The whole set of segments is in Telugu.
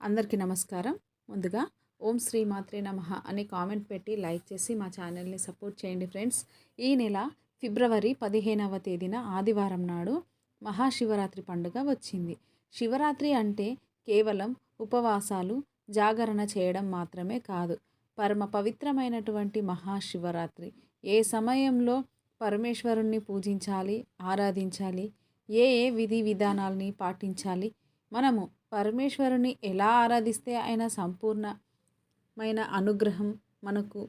అందరికీ నమస్కారం. ముందుగా ఓం శ్రీ మాత్రే నమ అని కామెంట్ పెట్టి లైక్ చేసి మా ఛానల్ని సపోర్ట్ చేయండి ఫ్రెండ్స్. ఈ నెల ఫిబ్రవరి పదిహేనవ తేదీన ఆదివారం నాడు మహాశివరాత్రి పండుగ వచ్చింది. శివరాత్రి అంటే కేవలం ఉపవాసాలు జాగరణ చేయడం మాత్రమే కాదు పరమ పవిత్రమైనటువంటి మహాశివరాత్రి. ఏ సమయంలో పరమేశ్వరుణ్ణి పూజించాలి ఆరాధించాలి ఏ ఏ విధి విధానాల్ని పాటించాలి మనము పరమేశ్వరుని ఎలా ఆరాధిస్తే ఆయన సంపూర్ణమైన అనుగ్రహం మనకు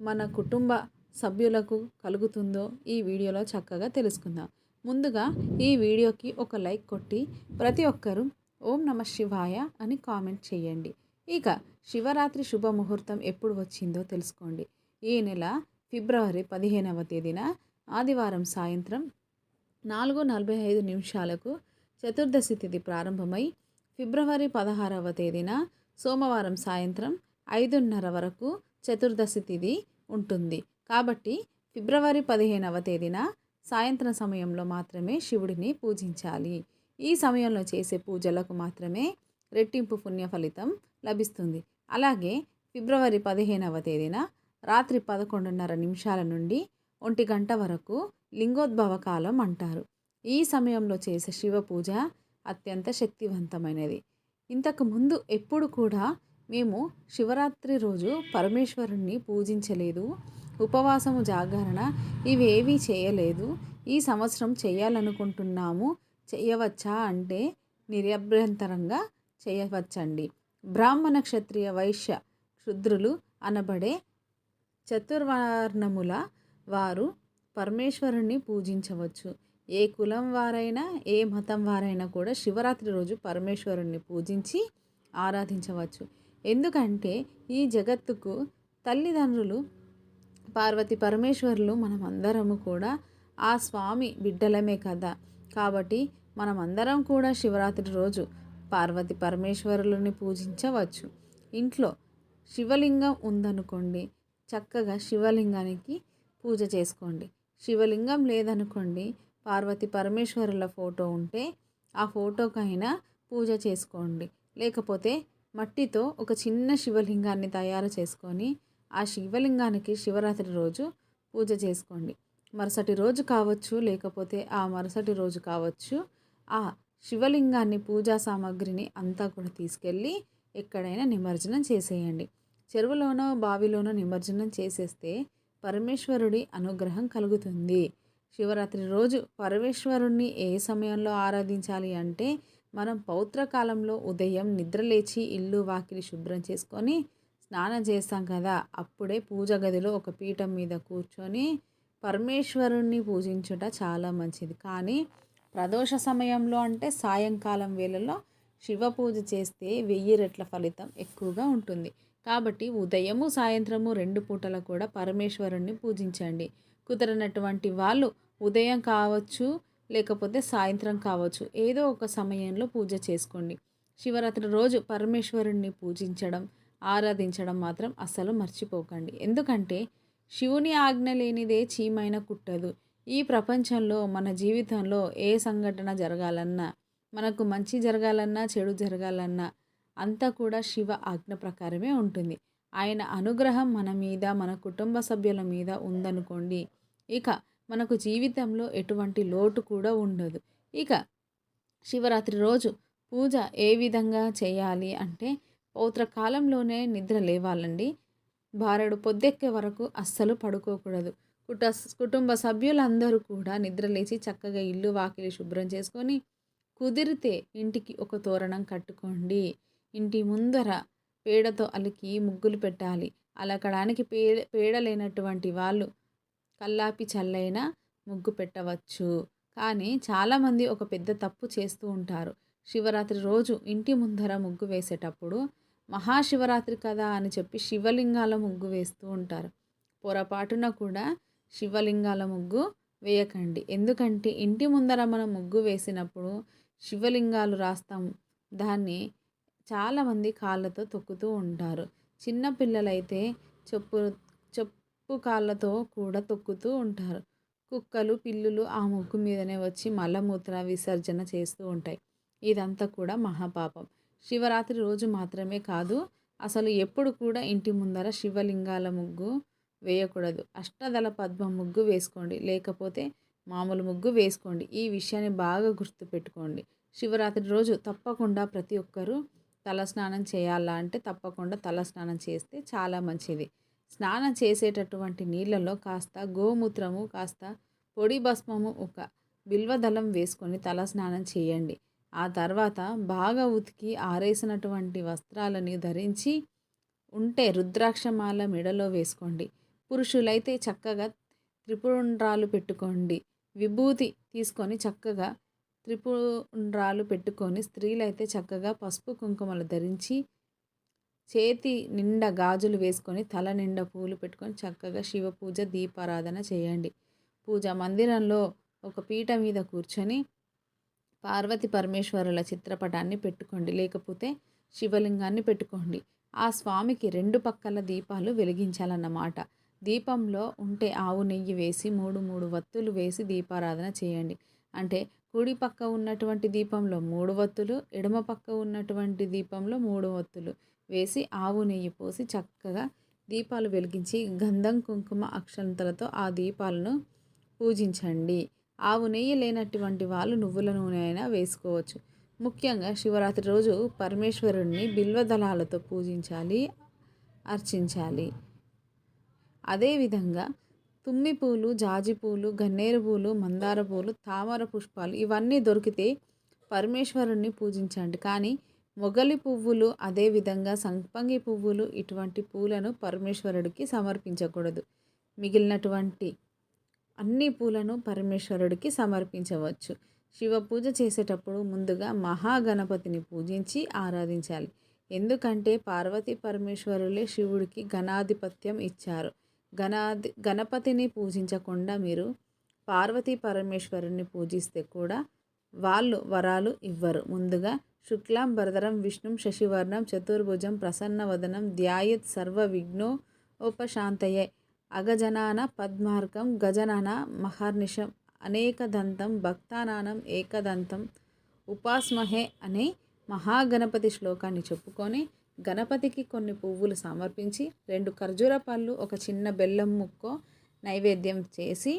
మన కుటుంబ సభ్యులకు కలుగుతుందో ఈ వీడియోలో చక్కగా తెలుసుకుందాం. ముందుగా ఈ వీడియోకి ఒక లైక్ కొట్టి ప్రతి ఒక్కరూ ఓం నమ శివాయ అని కామెంట్ చేయండి. ఇక శివరాత్రి శుభముహూర్తం ఎప్పుడు వచ్చిందో తెలుసుకోండి. ఈ నెల ఫిబ్రవరి పదిహేనవ తేదీన ఆదివారం సాయంత్రం నాలుగు నలభై ఐదు నిమిషాలకు చతుర్దశి తిథి ప్రారంభమై ఫిబ్రవరి పదహారవ తేదీన సోమవారం సాయంత్రం ఐదున్నర వరకు చతుర్దశి తిథి ఉంటుంది. కాబట్టి ఫిబ్రవరి పదిహేనవ తేదీన సాయంత్రం సమయంలో మాత్రమే శివుడిని పూజించాలి. ఈ సమయంలో చేసే పూజలకు మాత్రమే రెట్టింపు పుణ్య ఫలితం లభిస్తుంది. అలాగే ఫిబ్రవరి పదిహేనవ తేదీన రాత్రి పదకొండున్నర నిమిషాల నుండి ఒంటి గంట వరకు లింగోద్భవ కాలం అంటారు. ఈ సమయంలో చేసే శివ పూజ అత్యంత శక్తివంతమైనది. ఇంతకు ముందు ఎప్పుడు కూడా మేము శివరాత్రి రోజు పరమేశ్వరుణ్ణి పూజించలేదు. ఉపవాసము జాగరణ ఇవేవీ చేయలేదు. ఈ సంవత్సరం చేయాలనుకుంటున్నాము చేయవచ్చా అంటే నిరభ్యంతరంగా చేయవచ్చండి. బ్రాహ్మణ క్షత్రియ వైశ్య క్షుద్రులు అనబడే చతుర్వర్ణముల వారు పరమేశ్వరుణ్ణి పూజించవచ్చు. ఏ కులం వారైనా ఏ మతం వారైనా కూడా శివరాత్రి రోజు పరమేశ్వరుణ్ణి పూజించి ఆరాధించవచ్చు. ఎందుకంటే ఈ జగత్తుకు తల్లిదండ్రులు పార్వతి పరమేశ్వరులు మనమందరము కూడా ఆ స్వామి బిడ్డలమే కదా. కాబట్టి మనమందరం కూడా శివరాత్రి రోజు పార్వతి పరమేశ్వరులని పూజించవచ్చు. ఇంట్లో శివలింగం ఉందనుకోండి చక్కగా శివలింగానికి పూజ చేసుకోండి. శివలింగం లేదనుకోండి పార్వతి పరమేశ్వరుల ఫోటో ఉంటే ఆ ఫోటోకైనా పూజ చేసుకోండి. లేకపోతే మట్టితో ఒక చిన్న శివలింగాన్ని తయారు చేసుకొని ఆ శివలింగానికి శివరాత్రి రోజు పూజ చేసుకోండి. మరుసటి రోజు కావచ్చు లేకపోతే ఆ మరుసటి రోజు కావచ్చు ఆ శివలింగాన్ని పూజా సామాగ్రిని అంతా కూడా తీసుకెళ్ళి ఎక్కడైనా నిమజ్జనం చేసేయండి. చెరువులోనో బావిలోనో నిమజ్జనం చేసేస్తే పరమేశ్వరుడి అనుగ్రహం కలుగుతుంది. శివరాత్రి రోజు పరమేశ్వరుణ్ణి ఏ సమయంలో ఆరాధించాలి అంటే మనం పౌత్రకాలంలో ఉదయం నిద్రలేచి ఇల్లు వాకిలి శుభ్రం చేసుకొని స్నానం చేస్తాం కదా అప్పుడే పూజ గదిలో ఒక పీఠం మీద కూర్చొని పరమేశ్వరుణ్ణి పూజించుట చాలా మంచిది. కానీ ప్రదోష సమయంలో అంటే సాయంకాలం వేళలో శివ పూజ చేస్తే వెయ్యి రెట్ల ఫలితం ఎక్కువగా ఉంటుంది. కాబట్టి ఉదయము సాయంత్రము రెండు పూటల కూడా పరమేశ్వరుణ్ణి పూజించండి. కుదరనటువంటి వాళ్ళు ఉదయం కావచ్చు లేకపోతే సాయంత్రం కావచ్చు ఏదో ఒక సమయంలో పూజ చేసుకోండి. శివరాత్రి రోజు పరమేశ్వరుణ్ణి పూజించడం ఆరాధించడం మాత్రం అస్సలు మర్చిపోకండి. ఎందుకంటే శివుని ఆజ్ఞ లేనిదే చీమైన కుట్టదు. ఈ ప్రపంచంలో మన జీవితంలో ఏ సంఘటన జరగాలన్నా మనకు మంచి జరగాలన్నా చెడు జరగాలన్నా అంతా కూడా శివ ఆజ్ఞ ప్రకారమే ఉంటుంది. ఆయన అనుగ్రహం మన మీద మన కుటుంబ సభ్యుల మీద ఉందనుకోండి ఇక మనకు జీవితంలో ఎటువంటి లోటు కూడా ఉండదు. ఇక శివరాత్రి రోజు పూజ ఏ విధంగా చేయాలి అంటే పౌత్ర కాలంలోనే నిద్ర లేవాలండి. భార్యడు పొద్దెక్కే వరకు అస్సలు పడుకోకూడదు. కుట కుటుంబ సభ్యులందరూ కూడా నిద్రలేచి చక్కగా ఇల్లు వాకిలి శుభ్రం చేసుకొని కుదిరితే ఇంటికి ఒక తోరణం కట్టుకోండి. ఇంటి ముందర పేడతో అలికి ముగ్గులు పెట్టాలి. అలకడానికి పేడ పేడ లేనటువంటి వాళ్ళు కల్లాపి చల్లైన ముగ్గు పెట్టవచ్చు. కానీ చాలామంది ఒక పెద్ద తప్పు చేస్తూ ఉంటారు. శివరాత్రి రోజు ఇంటి ముందర ముగ్గు వేసేటప్పుడు మహాశివరాత్రి కదా అని చెప్పి శివలింగాల ముగ్గు వేస్తూ ఉంటారు. పొరపాటున కూడా శివలింగాల ముగ్గు వేయకండి. ఎందుకంటే ఇంటి ముందర మనం ముగ్గు వేసినప్పుడు శివలింగాలు రాస్తాము దాన్ని చాలామంది కాళ్ళతో తొక్కుతూ ఉంటారు. చిన్న పిల్లలైతే చెప్పు చెప్పు కాళ్ళతో కూడా తొక్కుతూ ఉంటారు. కుక్కలు పిల్లులు ఆ ముగ్గు మీదనే వచ్చి మలమూత్ర విసర్జన చేస్తూ ఉంటాయి. ఇదంతా కూడా మహాపాపం. శివరాత్రి రోజు మాత్రమే కాదు అసలు ఎప్పుడు కూడా ఇంటి ముందర శివలింగాల ముగ్గు వేయకూడదు. అష్టదళ పద్మ ముగ్గు వేసుకోండి. లేకపోతే మామూలు ముగ్గు వేసుకోండి. ఈ విషయాన్ని బాగా గుర్తుపెట్టుకోండి. శివరాత్రి రోజు తప్పకుండా ప్రతి ఒక్కరూ తలస్నానం చేయాలా అంటే తప్పకుండా తలస్నానం చేస్తే చాలా మంచిది. స్నానం చేసేటటువంటి నీళ్ళలో కాస్త గోమూత్రము కాస్త పొడి భస్మము ఒక బిల్వదళం వేసుకొని తలస్నానం చేయండి. ఆ తర్వాత బాగా ఉతికి ఆరేసినటువంటి వస్త్రాలని ధరించి ఉంటే రుద్రాక్షమాల మెడలో వేసుకోండి. పురుషులైతే చక్కగా త్రిపుండ్రాలు పెట్టుకోండి. విభూతి తీసుకొని చక్కగా త్రిపుండ్రాలు పెట్టుకొని స్త్రీలైతే చక్కగా పసుపు కుంకుమలు ధరించి చేతి నిండా గాజులు వేసుకొని తల నిండా పూలు పెట్టుకొని చక్కగా శివ పూజ దీపారాధన చేయండి. పూజ మందిరంలో ఒక పీట మీద కూర్చొని పార్వతి పరమేశ్వరుల చిత్రపటాన్ని పెట్టుకోండి. లేకపోతే శివలింగాన్ని పెట్టుకోండి. ఆ స్వామికి రెండు పక్కల దీపాలు వెలిగించాలన్నమాట. దీపంలో ఉంటే ఆవు నెయ్యి వేసి మూడు మూడు వత్తులు వేసి దీపారాధన చేయండి. అంటే కుడి పక్క ఉన్నటువంటి దీపంలో మూడు వత్తులు ఎడమ పక్క ఉన్నటువంటి దీపంలో మూడు వత్తులు వేసి ఆవు నెయ్యి పోసి చక్కగా దీపాలు వెలిగించి గంధం కుంకుమ అక్షంతలతో ఆ దీపాలను పూజించండి. ఆవు నెయ్యి లేనటువంటి వాళ్ళు నువ్వుల నూనె అయినా వేసుకోవచ్చు. ముఖ్యంగా శివరాత్రి రోజు పరమేశ్వరుణ్ణి బిల్వదళాలతో పూజించాలి అర్చించాలి. అదేవిధంగా తుమ్మి పూలు జాజి పూలు గన్నేరు పూలు మందార పూలు తామర పుష్పాలు ఇవన్నీ దొరికితే పరమేశ్వరుణ్ణి పూజించండి. కానీ మొగలి పువ్వులు అదేవిధంగా సంపంగి పువ్వులు ఇటువంటి పూలను పరమేశ్వరుడికి సమర్పించకూడదు. మిగిలినటువంటి అన్ని పూలను పరమేశ్వరుడికి సమర్పించవచ్చు. శివ పూజ చేసేటప్పుడు ముందుగా మహాగణపతిని పూజించి ఆరాధించాలి. ఎందుకంటే పార్వతీ పరమేశ్వరులే శివుడికి గణాధిపత్యం ఇచ్చారు. గణాది గణపతిని పూజించకుండా మీరు పార్వతీ పరమేశ్వరుని పూజిస్తే కూడా వాళ్ళు వరాలు ఇవ్వరు. ముందుగా శుక్లాం భరధరం విష్ణుం శశివర్ణం చతుర్భుజం ప్రసన్నవదనం ధ్యాయత్ సర్వ విఘ్నో ఉపశాంతయే. అగజనాన పద్మార్కం గజనాన మహర్నిషం అనేకదంతం భక్తానానం ఏకదంతం ఉపాస్మహే అనే మహాగణపతి శ్లోకాన్ని చెప్పుకొని గణపతికి కొన్ని పువ్వులు సమర్పించి రెండు ఖర్జూర పళ్ళు ఒక చిన్న బెల్లం ముక్కో నైవేద్యం చేసి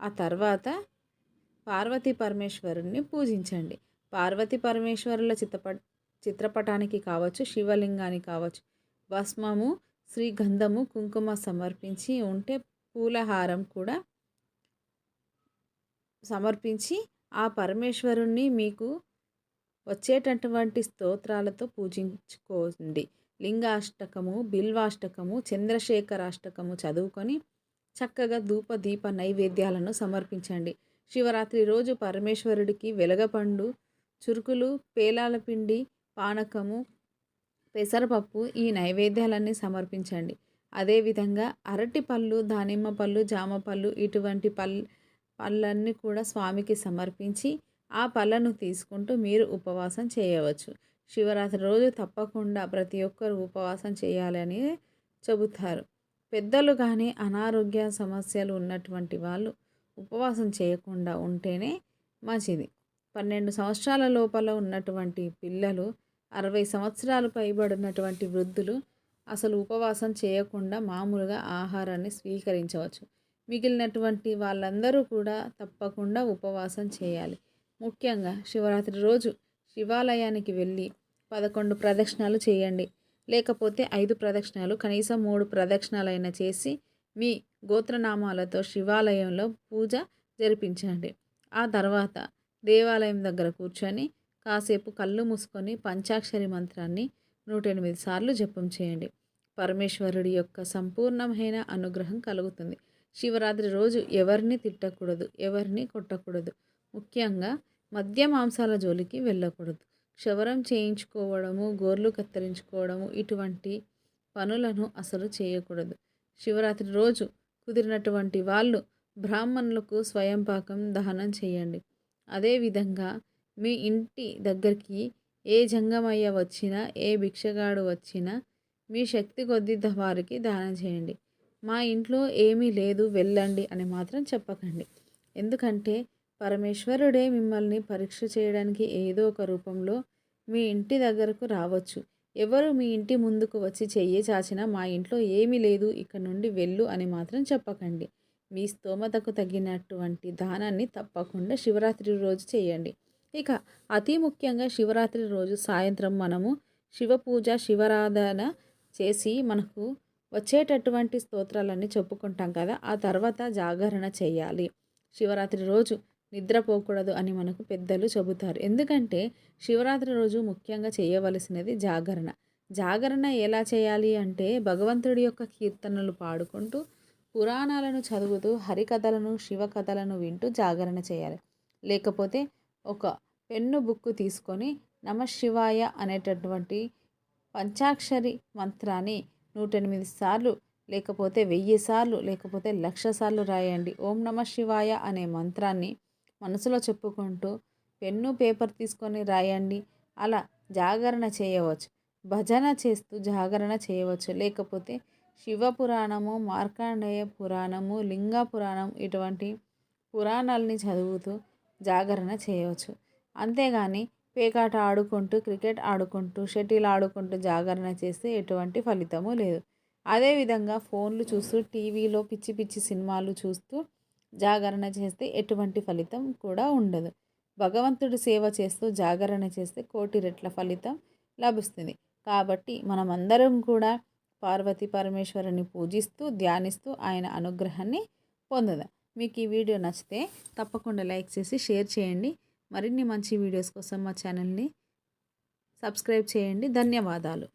ఆ తర్వాత పార్వతీ పరమేశ్వరుణ్ణి పూజించండి. పార్వతీ పరమేశ్వరుల చిత్రపట చిత్రపటానికి కావచ్చు శివలింగానికి కావచ్చు భస్మము శ్రీగంధము కుంకుమ సమర్పించి ఉంటే పూలహారం కూడా సమర్పించి ఆ పరమేశ్వరుణ్ణి మీకు వచ్చేటటువంటి స్తోత్రాలతో పూజించుకోండి. లింగాష్టకము బిల్వాష్టకము చంద్రశేఖరాష్టకము చదువుకొని చక్కగా ధూప దీప నైవేద్యాలను సమర్పించండి. శివరాత్రి రోజు పరమేశ్వరుడికి వెలగపండు చురుకులు పేలాల పిండి పానకము పెసరపప్పు ఈ నైవేద్యాలన్నీ సమర్పించండి. అదేవిధంగా అరటి పళ్ళు దానిమ్మ పళ్ళు జామ పళ్ళు ఇటువంటి పల్ పళ్ళన్నీ కూడా స్వామికి సమర్పించి ఆ పళ్ళను తీసుకుంటూ మీరు ఉపవాసం చేయవచ్చు. శివరాత్రి రోజు తప్పకుండా ప్రతి ఒక్కరు ఉపవాసం చేయాలని చెబుతారు. పెద్దలు కానీ అనారోగ్య సమస్యలు ఉన్నటువంటి వాళ్ళు ఉపవాసం చేయకుండా ఉంటేనే మంచిది. పన్నెండు సంవత్సరాల లోపల ఉన్నటువంటి పిల్లలు అరవై సంవత్సరాలు పైబడినటువంటి వృద్ధులు అసలు ఉపవాసం చేయకుండా మామూలుగా ఆహారాన్ని స్వీకరించవచ్చు. మిగిలినటువంటి వాళ్ళందరూ కూడా తప్పకుండా ఉపవాసం చేయాలి. ముఖ్యంగా శివరాత్రి రోజు శివాలయానికి వెళ్ళి పదకొండు ప్రదక్షిణాలు చేయండి. లేకపోతే ఐదు ప్రదక్షిణాలు కనీసం మూడు ప్రదక్షిణాలైనా చేసి మీ గోత్రనామాలతో శివాలయంలో పూజ జరిపించండి. ఆ తర్వాత దేవాలయం దగ్గర కూర్చొని కాసేపు కళ్ళు మూసుకొని పంచాక్షరి మంత్రాన్ని నూట ఎనిమిది సార్లు జపం చేయండి. పరమేశ్వరుడి యొక్క సంపూర్ణమైన అనుగ్రహం కలుగుతుంది. శివరాత్రి రోజు ఎవరిని తిట్టకూడదు ఎవరిని కొట్టకూడదు. ముఖ్యంగా మద్య మాంసాల జోలికి వెళ్ళకూడదు. క్షవరం చేయించుకోవడము గోర్లు కత్తిరించుకోవడము ఇటువంటి పనులను అసలు చేయకూడదు. శివరాత్రి రోజు కుదిరినటువంటి వాళ్ళు బ్రాహ్మణులకు స్వయం పాకం దహనం చేయండి. అదేవిధంగా మీ ఇంటి దగ్గరికి ఏ జంగమయ్య వచ్చినా ఏ భిక్షగాడు వచ్చినా మీ శక్తి కొద్ది వారికి దానం చేయండి. మా ఇంట్లో ఏమీ లేదు వెళ్ళండి అని మాత్రం చెప్పకండి. ఎందుకంటే పరమేశ్వరుడే మిమ్మల్ని పరీక్ష చేయడానికి ఏదో ఒక రూపంలో మీ ఇంటి దగ్గరకు రావచ్చు. ఎవరు మీ ఇంటి ముందుకు వచ్చి చెయ్యి చాచినా మా ఇంట్లో ఏమీ లేదు ఇక్కడ నుండి వెళ్ళు అని మాత్రం చెప్పకండి. మీ స్తోమతకు తగినటువంటి దానాన్ని తప్పకుండా శివరాత్రి రోజు చేయండి. ఇక అతి ముఖ్యంగా శివరాత్రి రోజు సాయంత్రం మనము శివ పూజ శివరాధన చేసి మనకు వచ్చేటటువంటి స్తోత్రాలన్నీ చెప్పుకుంటాం కదా ఆ తర్వాత జాగరణ చేయాలి. శివరాత్రి రోజు నిద్రపోకూడదు అని మనకు పెద్దలు చెబుతారు. ఎందుకంటే శివరాత్రి రోజు ముఖ్యంగా చేయవలసినది జాగరణ. జాగరణ ఎలా చేయాలి అంటే భగవంతుడి యొక్క కీర్తనలు పాడుకుంటూ పురాణాలను చదువుతూ హరికథలను శివ కథలను వింటూ జాగరణ చేయాలి. లేకపోతే ఒక పెన్ను బుక్ తీసుకొని నమ శివాయ అనేటటువంటి పంచాక్షరి మంత్రాన్ని నూట ఎనిమిది సార్లు లేకపోతే వెయ్యి సార్లు లేకపోతే లక్ష సార్లు రాయండి. ఓం నమ శివాయ అనే మంత్రాన్ని మనసులో చెప్పుకుంటూ పెన్ను పేపర్ తీసుకొని రాయండి. అలా జాగరణ చేయవచ్చు. భజన చేస్తూ జాగరణ చేయవచ్చు. లేకపోతే శివ పురాణము మార్కాండేయ పురాణము లింగ పురాణం ఇటువంటి పురాణాలని చదువుతూ జాగరణ చేయవచ్చు. అంతేగాని పేకాట ఆడుకుంటూ క్రికెట్ ఆడుకుంటూ షటిల్ ఆడుకుంటూ జాగరణ చేస్తే ఎటువంటి ఫలితము లేదు. అదేవిధంగా ఫోన్లు చూస్తూ టీవీలో పిచ్చి పిచ్చి సినిమాలు చూస్తూ జాగరణ చేస్తే ఎటువంటి ఫలితం కూడా ఉండదు. భగవంతుడి సేవ చేస్తూ జాగరణ చేస్తే కోటి రెట్ల ఫలితం లభిస్తుంది. కాబట్టి మనమందరం కూడా పార్వతీ పరమేశ్వరుని పూజిస్తూ ధ్యానిస్తూ ఆయన అనుగ్రహాన్ని పొందుదాం. మీకు ఈ వీడియో నచ్చితే తప్పకుండా లైక్ చేసి షేర్ చేయండి. మరిన్ని మంచి వీడియోస్ కోసం మా ఛానల్ని సబ్స్క్రైబ్ చేయండి. ధన్యవాదాలు.